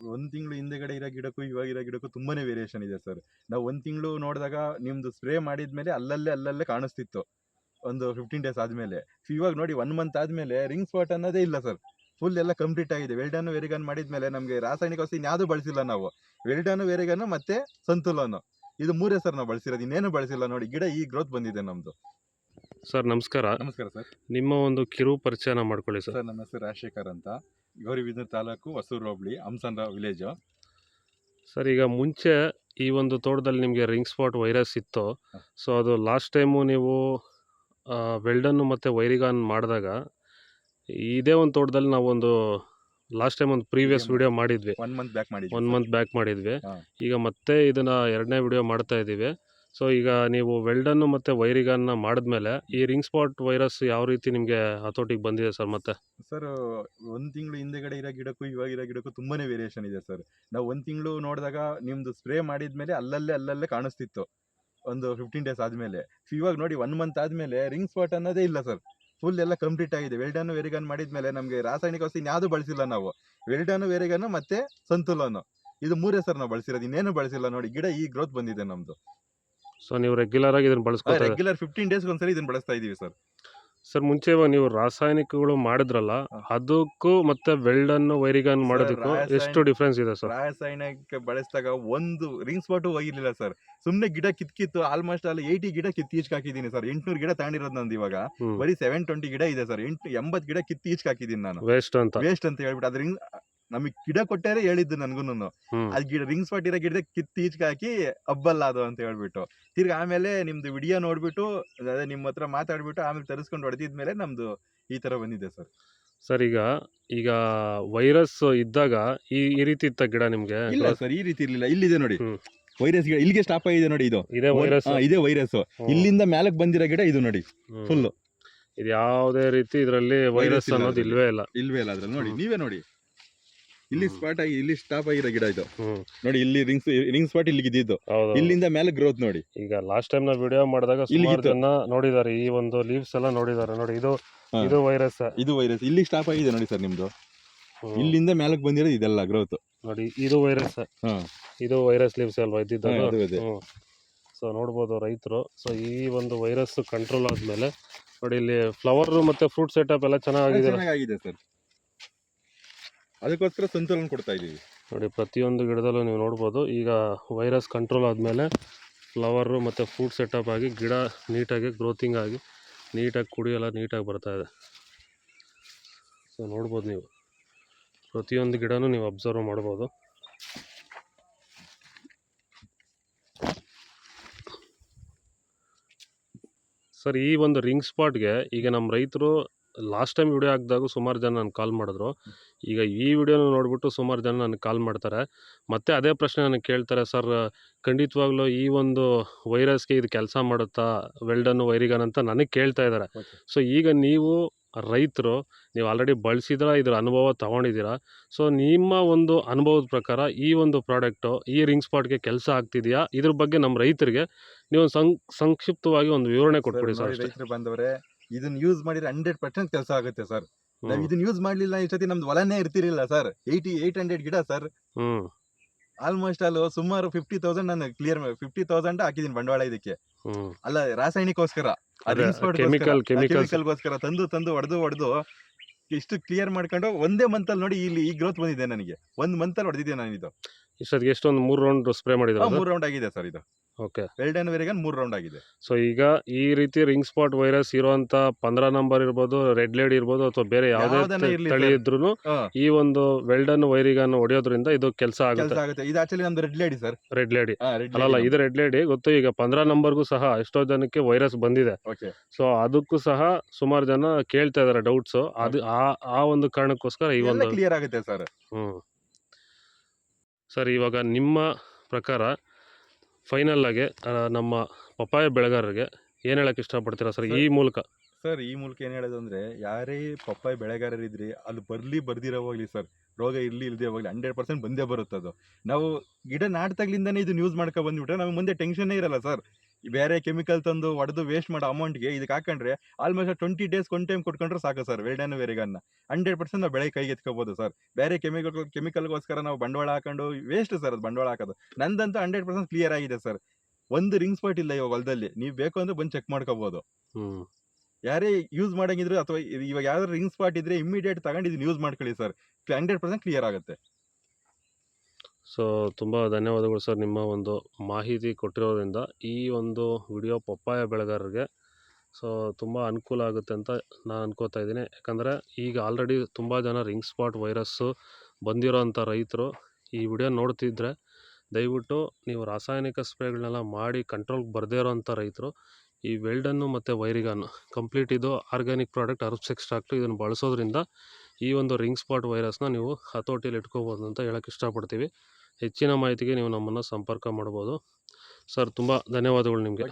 ಒಂದ್ ತಿಂಗಳು ಹಿಂದೆಗಡೆ ಇರೋ ಗಿಡಕ್ಕೂ ಇವಾಗ ಇರೋ ಗಿಡಕ್ಕೂ ತುಂಬಾನೇ ವೇರಿಯೇಷನ್ ಇದೆ ಸರ್ ನಾವು ಒಂದ್ ತಿಂಗಳು ನೋಡಿದಾಗ ನಿಮ್ದು ಸ್ಪ್ರೇ ಮಾಡಿದ್ಮೇಲೆ ಅಲ್ಲಲ್ಲೇ ಅಲ್ಲಲ್ಲೇ ಕಾಣಿಸ್ತಿತ್ತು. ಒಂದು ಫಿಫ್ಟೀನ್ ಡೇಸ್ ಆದ್ಮೇಲೆ. ಇವಾಗ ನೋಡಿ ಒನ್ ಮಂತ್ ಆದ್ಮೇಲೆ ರಿಂಗ್ ಸ್ಪಾಟ್ ಅನ್ನೋದೇ ಇಲ್ಲ ಸರ್ ಫುಲ್ ಎಲ್ಲ ಕಂಪ್ಲೀಟ್ ಆಗಿದೆ. ವೆಲ್ಡನ್ ವೆರಿಗನ್ ಮಾಡಿದ್ಮೇಲೆ ನಮಗೆ ರಾಸಾಯನಿಕ ವಸ್ತು ಯಾವ್ದು ಬಳಸಿಲ್ಲ ನಾವು. ವೆಲ್ಡನ್ ವೆರಿಗನ್ ಮತ್ತೆ ಸಂತುಲನ. ಇದು ಮೂರೇ ಸರ್ ನಾವು ಬಳಸಿರೋದು ಇನ್ನೇನು ಬಳಸಿಲ್ಲ ನೋಡಿ. ಗಿಡ ಈ ಗ್ರೋತ್ ಬಂದಿದೆ ನಮ್ದು. ಸರ್ ನಮಸ್ಕಾರ. ನಮಸ್ಕಾರ ಸರ್ ನಿಮ್ಮ ಒಂದು ಕಿರು ಪರಿಚಯನ ಮಾಡ್ಕೊಳ್ಳಿ ಸರ್ ಸರ್ ನಮ್ಮ ಹೆಸರು ರಾಜಶೇಖರ್ ಅಂತ. ಗೌರಿಬಿದನೂರು ತಾಲೂಕು ಹೊಸೂರು ಹೋಬಳಿ ಹಂಸಂದ್ರ ವಿಲೇಜು ಸರ್ ಈಗ ಮುಂಚೆ ಈ ಒಂದು ತೋಟದಲ್ಲಿ ನಿಮಗೆ ರಿಂಗ್ ಸ್ಪಾಟ್ ವೈರಸ್ ಇತ್ತು. ಸೊ ಅದು ಲಾಸ್ಟ್ ಟೈಮು ನೀವು ವೆಲ್ಡನ್ನು ಮತ್ತು ವೈರಿಗಾನ್ ಮಾಡಿದಾಗ ಇದೇ ಒಂದು ತೋಟದಲ್ಲಿ ನಾವೊಂದು ಲಾಸ್ಟ್ ಟೈಮ್ ಒಂದು ಪ್ರೀವಿಯಸ್ ವಿಡಿಯೋ ಮಾಡಿದ್ವಿ. ಒನ್ ಮಂತ್ ಬ್ಯಾಕ್ ಮಾಡಿ ಒನ್ ಮಂತ್ ಬ್ಯಾಕ್ ಮಾಡಿದ್ವಿ. ಈಗ ಮತ್ತೆ ಇದನ್ನು ಎರಡನೇ ವಿಡಿಯೋ ಮಾಡ್ತಾ ಇದ್ದೀವಿ ಸೊ ಈಗ ನೀವು ವೆಲ್ಡನ್ನು ಮತ್ತು ವೈರಿಗನ್ನು ಮಾಡಿದ್ಮೇಲೆ ಈ ರಿಂಗ್ ಸ್ಪಾಟ್ ವೈರಸ್ ಯಾವ ರೀತಿ ನಿಮಗೆ ಹತೋಟಿಗೆ ಬಂದಿದೆ ಸರ್ ಮತ್ತೆ? ಸರ್, ಒಂದು ತಿಂಗಳು ಹಿಂದೆಗಡೆ ಇರೋ ಗಿಡಕ್ಕೂ ಇವಾಗ ಇರೋ ಗಿಡಕ್ಕೂ ತುಂಬಾನೇ ವೇರಿಯೇಷನ್ ಇದೆ ಸರ್. ನಾವು ಒಂದು ತಿಂಗಳು ನೋಡಿದಾಗ ನಿಮ್ಮದು ಸ್ಪ್ರೇ ಮಾಡಿದ್ಮೇಲೆ ಅಲ್ಲಲ್ಲೇ ಅಲ್ಲಲ್ಲೇ ಕಾಣಿಸ್ತಿತ್ತು. ಒಂದು ಫಿಫ್ಟೀನ್ ಡೇಸ್ ಆದ್ಮೇಲೆ. ಇವಾಗ ನೋಡಿ ಒನ್ ಮಂತ್ ಆದ್ಮೇಲೆ ರಿಂಗ್ ಸ್ಪಾಟ್ ಅನ್ನೋದೇ ಇಲ್ಲ ಸರ್. ಫುಲ್ ಎಲ್ಲ ಕಂಪ್ಲೀಟ್ ಆಗಿದೆ. ವೆಲ್ಡನ್ ವೆರಿಗನ್ ಮಾಡಿದ್ಮೇಲೆ ನಮಗೆ ರಾಸಾಯನಿಕ ವಸ್ತು ಯಾವ್ದು ಬಳಸಿಲ್ಲ ನಾವು. ವೆಲ್ಡನ್ ವೆರಿಗನ್ ಮತ್ತೆ ಸಂತುಲನ್. ಇದು ಮೂರೇ ಸರ್ ನಾವು ಬಳಸಿರೋದು. ಇನ್ನೇನು ಬಳಸಿಲ್ಲ ನೋಡಿ. ಗಿಡ ಈ ಗ್ರೋತ್ ಬಂದಿದೆ ನಮ್ದು. ಸೊ ನೀವು ರೆಗ್ಯುಲರ್ ಆಗಿ ಇದನ್ನ ಬಳಸ್ಕೊತಾ ರೆಗ್ಯುಲರ್ ಫಿಫ್ಟೀನ್ ಡೇಸ್ ಒಂದ್ಸರಿ ಇದನ್ನ ಬಳಸ್ತಾ ಇದೀವಿ ಸರ್. ಸರ್ ಮುಂಚೆ ಇವಾಗ ನೀವು ರಾಸಾಯನಿಕಗಳು ಮಾಡಿದ್ರಲ್ಲ ಅದಕ್ಕೂ ಮತ್ತೆ ವೆಲ್ಡನ್ನು ವೈರಿಗನ್ ಮಾಡೋದಕ್ಕೂ ಎಷ್ಟು ಡಿಫ್ರೆನ್ಸ್ ಇದೆ ಸರ್? ರಾಸಾಯನಿಕ ಬಳಸಿದಾಗ ಒಂದು ರಿಂಗ್ ಸ್ಪಾಟ್ ಹೋಗಿರ್ಲಿಲ್ಲ ಸರ್. ಸುಮ್ನೆ ಗಿಡ ಕಿತ್ಕಿತ್ತು ಆಲ್ಮೋಸ್ಟ್ ಅಲ್ಲಿ ಏಯ್ಟಿ ಗಿಡ ಕಿತ್ತಿ ಈಚ್ ಹಾಕಿದೀನಿ ಸರ್. ಎಂಟ್ನೂರು ಗಿಡ ತಗೊಂಡಿರೋದು ನಂದು ಇವಾಗ. ಬರೀ ಸೆವೆನ್ ಟ್ವೆಂಟಿ ಗಿಡ ಇದೆ ಸರ್. ಎಂಟು ಎಂಬತ್ ಗಿಡ ಕಿತ್ತಿ ಈಚ್ ಹಾಕಿದೀನಿ ನಾನು. ವೇಸ್ಟ್ ಅಂತ. ವೇಸ್ಟ್ ಅಂತ ಹೇಳ್ಬಿಟ್ಟು ಅದ್ರ ನಮಗೆ ಗಿಡ ಕೊಟ್ಟಾರೆ ಹೇಳಿದ್ದು ನನ್ಗೂನು ಅದ್ ಗಿಡ ರಿಂಗ್ ಸ್ಪಾಟ್ ಇರೋ ಗಿಡ ಕಿತ್ತಿ ಈಚ್ ಹಾಕಿ ಹಬ್ಬಲ್ಲ ಅದು ಅಂತ ಹೇಳ್ಬಿಟ್ಟು. ತಿರ್ಗಿ ಆಮೇಲೆ ನಿಮ್ದು ವಿಡಿಯೋ ನೋಡ್ಬಿಟ್ಟು ಅದೇ ನಿಮ್ ಹತ್ರ ಮಾತಾಡ್ಬಿಟ್ಟು ಆಮೇಲೆ ತರಿಸ್ಕೊಂಡು ಹೊಡೆದಿದ್ಮೇಲೆ ನಮ್ದು ಈ ತರ ಬಂದಿದೆ ಸರ್. ಸರ್ ಈಗ ಈಗ ವೈರಸ್ ಇದ್ದಾಗ ಈ ಈ ರೀತಿ ಇತ್ತ ಗಿಡ ನಿಮ್ಗೆ? ಇಲ್ಲ ಸರ್ ಈ ರೀತಿ ಇರ್ಲಿಲ್ಲ. ಇಲ್ಲಿದೆ ನೋಡಿ. ವೈರಸ್ ಗಿಡ ಇಲ್ಲಿಗೆ ಸ್ಟಾಪ್ ಆಗಿದೆ ನೋಡಿ ಇದು. ಇದೇ ವೈರಸ್. ಇದೇ ವೈರಸ್. ಇಲ್ಲಿಂದ ಮ್ಯಾಲಕ್ ಬಂದಿರೋ ಗಿಡ ಇದು ನೋಡಿ. ಫುಲ್ ಇದು ಯಾವುದೇ ರೀತಿ ಇದರಲ್ಲಿ ವೈರಸ್ ಅನ್ನೋದು ಇಲ್ವೇ ಇಲ್ಲ. ಇಲ್ವೇ ಇಲ್ಲ ಅದ್ರಲ್ಲಿ ನೋಡಿ. ನೀವೇ ನೋಡಿ. ಇಲ್ಲಿ ಸ್ಪಾಟ್ ಆಗಿ ಇಲ್ಲಿ ಸ್ಟಾಪ್ ಆಗಿರೋ ಗಿಡ ಇದು. ನೋಡಿ ಇಲ್ಲಿ ರಿಂಗ್ಸ್ ರಿಂಗ್ ಸ್ಪಾಟ್ ಇಲ್ಲಿ ಇದ್ದಿದ್ದು ಇಲ್ಲಿಂದ ಮೇಲೆ ಗ್ರೋತ್ ನೋಡಿ. ಈಗ ಲಾಸ್ಟ್ ಟೈಮ್ ನಾವು ವಿಡಿಯೋ ಮಾಡಿದಾಗ ಸುಮಾರು ನೋಡಿದಾರೆ ಜನ ನೋಡಿದ್ದಾರೆ ಈ ಒಂದು ಲೀವ್ಸ್ ಎಲ್ಲ ನೋಡಿದಾರೆ ನೋಡಿ ಇದು ಇದು ವೈರಸ್ ಇದು ವೈರಸ್ ಇಲ್ಲಿ ಸ್ಟಾಪ್ ಆಗಿದೆ ನೋಡಿ ಸರ್ ನಿಮ್ದು. ಇಲ್ಲಿಂದ ಮೇಲಕ್ ಬಂದಿರೋದು ಇದೆಲ್ಲ ಗ್ರೋತ್ ನೋಡಿ ಇದು ವೈರಸ್ ಇದು ವೈರಸ್ ಲೀವ್ಸ್ ಅಲ್ವಾ ಇದ್ದಿದ್ದ ಸೊ ನೋಡ್ಬೋದು ರೈತರು. ಸೊ ಈ ಒಂದು ವೈರಸ್ ಕಂಟ್ರೋಲ್ ಆದ್ಮೇಲೆ ನೋಡಿ ಇಲ್ಲಿ ಫ್ಲವರ್ ಮತ್ತೆ ಫ್ರೂಟ್ ಸೆಟಪ್ ಎಲ್ಲ ಚೆನ್ನಾಗಿದೆ. ಸರ್. ಅದಕ್ಕೋಸ್ಕರ ಸಂತುಲನ ಕೊಡ್ತಾ ಇದ್ದೀವಿ. ನೋಡಿ, ಪ್ರತಿಯೊಂದು ಗಿಡದಲ್ಲೂ ನೀವು ನೋಡ್ಬೋದು. ಈಗ ವೈರಸ್ ಕಂಟ್ರೋಲ್ ಆದಮೇಲೆ ಫ್ಲವರು ಮತ್ತು ಫ್ರೂಟ್ ಸೆಟಪ್ ಆಗಿ ಗಿಡ ನೀಟಾಗಿ ಗ್ರೋತಿಂಗ್ ಆಗಿ ನೀಟಾಗಿ ಕುಡಿಯೆಲ್ಲ ನೀಟಾಗಿ ಬರ್ತಾ ಇದೆ. ಸೊ ನೋಡ್ಬೋದು ನೀವು. ಪ್ರತಿಯೊಂದು ಗಿಡನೂ ನೀವು ಅಬ್ಸರ್ವ್ ಮಾಡ್ಬೋದು. ಸರ್, ಈ ಒಂದು ರಿಂಗ್ ಸ್ಪಾಟ್ಗೆ ಈಗ ನಮ್ಮ ರೈತರು ಲಾಸ್ಟ್ ಟೈಮ್ ವಿಡಿಯೋ ಹಾಕಿದಾಗ ಸುಮಾರು ಜನ ನನಗೆ ಕಾಲ್ ಮಾಡಿದ್ರು. ಈಗ ಈ ವಿಡಿಯೋನ ನೋಡಿಬಿಟ್ಟು ಸುಮಾರು ಜನ ನನಗೆ ಕಾಲ್ ಮಾಡ್ತಾರೆ. ಮತ್ತೆ ಅದೇ ಪ್ರಶ್ನೆ ನನಗೆ ಕೇಳ್ತಾರೆ ಸರ್ ಖಂಡಿತವಾಗ್ಲೂ ಈ ಒಂದು ವೈರಸ್ಗೆ ಇದು ಕೆಲಸ ಮಾಡುತ್ತಾ? ವೆಲ್ಡನ್ನು ವೈರಿಗನ್ ಅಂತ ನನಗೆ ಕೇಳ್ತಾ ಇದ್ದಾರೆ. ಸೊ ಈಗ ನೀವು ರೈತರು ನೀವು ಆಲ್ರೆಡಿ ಬಳಸಿದ್ರ ಇದ್ರ ಅನುಭವ ತಗೊಂಡಿದ್ದೀರಾ ಸೊ ನಿಮ್ಮ ಒಂದು ಅನುಭವದ ಪ್ರಕಾರ ಈ ಒಂದು ಪ್ರಾಡಕ್ಟು ಈ ರಿಂಗ್ ಸ್ಪಾಟ್ಗೆ ಕೆಲಸ ಆಗ್ತಿದೆಯಾ? ಇದ್ರ ಬಗ್ಗೆ ನಮ್ಮ ರೈತರಿಗೆ ನೀವು ಸಂಕ್ಷಿಪ್ತವಾಗಿ ಒಂದು ವಿವರಣೆ ಕೊಟ್ಬಿಡಿ ಸರ್ ರೈತರು ಬಂದವ್ರೆ ಇದನ್ನ ಯೂಸ್ ಮಾಡಿದ್ರೆ ಹಂಡ್ರೆಡ್ ಪರ್ಸೆಂಟ್ ಕೆಲಸ ಆಗುತ್ತೆ ಸರ್ ನಾವ್ ಇದನ್ನ ಯೂಸ್ ಮಾಡ್ಲಿಲ್ಲ ಇಷ್ಟೊತ್ತಿ ನಮ್ದು ಹೊಲನೇ ಇರ್ತಿರ್ಲಿಲ್ಲ ಸರ್ ಏಯ್ಟಿ ಏಯ್ಟ್ ಹಂಡ್ರೆಡ್ ಗಿಡ ಸರ್ ಹ್ಮ್. ಆಲ್ಮೋಸ್ಟ್ ಅಲ್ಲಿ ಸುಮಾರು ಫಿಫ್ಟಿ ತೌಸಂಡ್ ನಾನು ಕ್ಲಿಯರ್ ಫಿಫ್ಟಿ ತೌಸಂಡ್ ಹಾಕಿದೀನಿ ಬಂಡವಾಳ ಇದಕ್ಕೆ. ಹ್ಮ್. ಅಲ್ಲ ರಾಸಾಯನಿಕೋಸ್ಕರ ಅದೇ, chemical, chemicals. ಕೆಮಿಕಲ್ಗೋಸ್ಕರ ತಂದು ತಂದು ಹೊಡೆದು ಹೊಡೆದು ಇಷ್ಟು ಕ್ಲಿಯರ್ ಮಾಡ್ಕೊಂಡು ಒಂದೇ ಮಂತ್ ಅಲ್ಲಿ ನೋಡಿ ಇಲ್ಲಿ ಈ ಗ್ರೋತ್ ಬಂದಿದೆ ನನಗೆ. ಒಂದ್ ಮಂತ್ ಅಲ್ಲಿ ಹೊಡೆದಿದ್ದೆ ನಾನು ಇದು ಇಷ್ಟೊತ್ತಿಗೆ ಎಷ್ಟೊಂದು ಮೂರು ರೌಂಡ್ ಸ್ಪ್ರೇ ಮಾಡಿದ್ರು ಮೂರು ರೌಂಡ್ ಆಗಿದೆ ಸರ್ ಇದು. ಓಕೆ ವೆಲ್ಡನ್ ವೆರಿಗನ್ ಮೂರು ರೌಂಡ್ ಆಗಿದೆ. ಸೊ ಈಗ ಈ ರೀತಿ ರಿಂಗ್ ಸ್ಪಾಟ್ ವೈರಸ್ ಇರುವಂತ ಪಂದ್ರ ನಂಬರ್ ಇರ್ಬೋದು ರೆಡ್ ಲೇಡ್ ಇರ್ಬೋದು ಅಥವಾ ಬೇರೆ ಯಾವುದೇ ತಳಿ sir. ಈ ಒಂದು ವೆಲ್ಡನ್ ವೈರಿಗನ್ ಹೊಡೆಯೋದ್ರಿಂದ ಇದು ಕೆಲಸ ಆಗುತ್ತೆ. ಇದು ಆಕ್ಚುಲಿ ನಮ್ದು red lady sir. Red lady ಅಲ್ಲ ಇದು ರೆಡ್ ಲೇಡಿ ಗೊತ್ತು ಈಗ ಪಂದ್ರ ನಂಬರ್ಗೂ ಸಹ ಎಷ್ಟೋ ಜನಕ್ಕೆ ವೈರಸ್ ಬಂದಿದೆ. ಸೊ ಅದಕ್ಕೂ ಸಹ ಸುಮಾರು ಜನ ಕೇಳ್ತಾ ಇದಾರೆ ಡೌಟ್ಸ್ ಅದು ಆ ಆ ಒಂದು ಕಾರಣಕ್ಕೋಸ್ಕರ ಈ ಒಂದು ಕ್ಲಿಯರ್ ಆಗುತ್ತೆ ಸರ್. ಹ್ಮ್. ಸರ್ ಇವಾಗ ನಿಮ್ಮ ಪ್ರಕಾರ ಫೈನಲ್ಲಾಗೆ ನಮ್ಮ ಪಪ್ಪಾಯ ಬೆಳೆಗಾರರಿಗೆ ಏನು ಹೇಳಕ್ ಇಷ್ಟಪಡ್ತೀರಾ ಸರ್ ಈ ಮೂಲಕ? ಸರ್ ಈ ಮೂಲಕ ಏನು ಹೇಳೋದು ಅಂದ್ರೆ ಯಾರೇ ಪಪ್ಪಾಯ ಬೆಳೆಗಾರರಿದ್ರಿ ಅಲ್ಲಿ ಬರ್ಲಿ ಬರ್ದಿರೋ ಹೋಗ್ಲಿ ಸರ್ ರೋಗ ಇರ್ಲಿ ಇಲ್ಲದೆ ಹೋಗ್ಲಿ ಹಂಡ್ರೆಡ್ ಪರ್ಸೆಂಟ್ ಬಂದೇ ಬರುತ್ತೆ ಅದು. ನಾವು ಗಿಡ ನಾಟ್ದಾಗ್ಲಿಂದಾನೇ ಇದನ್ನ ಯೂಸ್ ಮಾಡ್ಕೊ ಬಂದ್ಬಿಟ್ರೆ ನಮಗೆ ಮುಂದೆ ಟೆನ್ಷನ್ನೇ ಇರಲ್ಲ ಸರ್. ಬೇರೆ ಕೆಮಿಕಲ್ ತಂದು ಹೊಡೆದು ವೇಸ್ಟ್ ಮಾಡೋ ಅಮೌಂಟ್ಗೆ ಇದಕ್ಕೆ ಹಾಕೊಂಡ್ರೆ almost twenty days one time ಕೊಟ್ಕೊಂಡ್ರೆ ಸಾಕು ಸರ್ ವೆಲ್ಡನ್ ವೆರಿಗನ್ನ ಹಂಡ್ರೆಡ್ ಪರ್ಸೆಂಟ್ ನಾವು ಬೆಳೆ ಕೈಗೆ ಎತ್ಕೋಬೋದು ಸರ್ ಬೇರೆ ಕೆಮಿಕಲ್ ಕೆಮಿಕಲ್ಗೋಸ್ಕರ ನಾವು ಬಂಡವಾಳ ಹಾಕೊಂಡು ವೇಸ್ಟ್ ಸರ್ ಅದು ಬಂಡವಾಳ ಹಾಕೋದು. ನಂದಂತೂ ಹಂಡ್ರೆಡ್ ಪರ್ಸೆಂಟ್ ಕ್ಲಿಯರ್ ಆಗಿದೆ ಸರ್ ಒಂದು ರಿಂಗ್ ಸ್ಪಾಟ್ ಇಲ್ಲ ಇವಾಗ ಹೊಲದಲ್ಲಿ. ನೀವು ಬೇಕು ಅಂದ್ರೆ ಬಂದು ಚೆಕ್ ಮಾಡ್ಕೋಬಹುದು ಯಾರೇ ಯೂಸ್ ಮಾಡಂಗಿದ್ರು ಅಥವಾ ಇವಾಗ ಯಾವ್ದಾದ್ರು ರಿಂಗ್ ಸ್ಪಾಟ್ ಇದ್ರೆ ಇಮಿಡಿಯೇಟ್ ತಗೊಂಡು ಇದನ್ನ ಯೂಸ್ ಮಾಡ್ಕೊಳ್ಳಿ ಸರ್ ಹಂಡ್ರೆಡ್ ಪರ್ಸೆಂಟ್ ಕ್ಲಿಯರ್ ಆಗುತ್ತೆ. ಸೊ, ತುಂಬ ಧನ್ಯವಾದಗಳು ಸರ್ ನಿಮ್ಮ ಒಂದು ಮಾಹಿತಿ ಕೊಟ್ಟಿರೋದ್ರಿಂದ. ಈ ಒಂದು ವಿಡಿಯೋ ಪಪ್ಪಾಯ ಬೆಳೆಗಾರರಿಗೆ, ಸೊ, ತುಂಬ ಅನುಕೂಲ ಆಗುತ್ತೆ ಅಂತ ನಾನು ಅನ್ಕೋತಾ ಇದ್ದೀನಿ. ಯಾಕಂದರೆ, ಈಗ ಆಲ್ರೆಡಿ ತುಂಬ ಜನ ರಿಂಗ್ ಸ್ಪಾಟ್ ವೈರಸ್ಸು ಬಂದಿರೋಂಥ ರೈತರು ಈ ವಿಡಿಯೋ ನೋಡ್ತಿದ್ರೆ, ದಯವಿಟ್ಟು ನೀವು ರಾಸಾಯನಿಕ ಸ್ಪ್ರೇಗಳನ್ನೆಲ್ಲ ಮಾಡಿ ಕಂಟ್ರೋಲ್ಗೆ ಬರದೇ ಇರೋಂಥ ರೈತರು, ಈ ವೆಲ್ಡನ್ನು ಮತ್ತು ವೈರಿಗನ್ನು ಕಂಪ್ಲೀಟ್ ಇದು ಆರ್ಗ್ಯಾನಿಕ್ ಪ್ರಾಡಕ್ಟ್ ಅರ್ಬ್ಸ್ ಎಕ್ಸ್ಟ್ರಾಕ್ಟು ಇದನ್ನು ಬಳಸೋದ್ರಿಂದ ಈ ಒಂದು ರಿಂಗ್ ಸ್ಪಾಟ್ ವೈರಸ್ನ ನೀವು ಹತೋಟಿಯಲ್ಲಿ ಇಟ್ಕೋಬೋದು ಅಂತ ಹೇಳೋಕ್ಕೆ ಇಷ್ಟಪಡ್ತೀವಿ. ಹೆಚ್ಚಿನ ಮಾಹಿತಿಗೆ ನೀವು ನಮ್ಮನ್ನು ಸಂಪರ್ಕ ಮಾಡ್ಬೋದು. ಸರ್ ತುಂಬ ಧನ್ಯವಾದಗಳು ನಿಮಗೆ.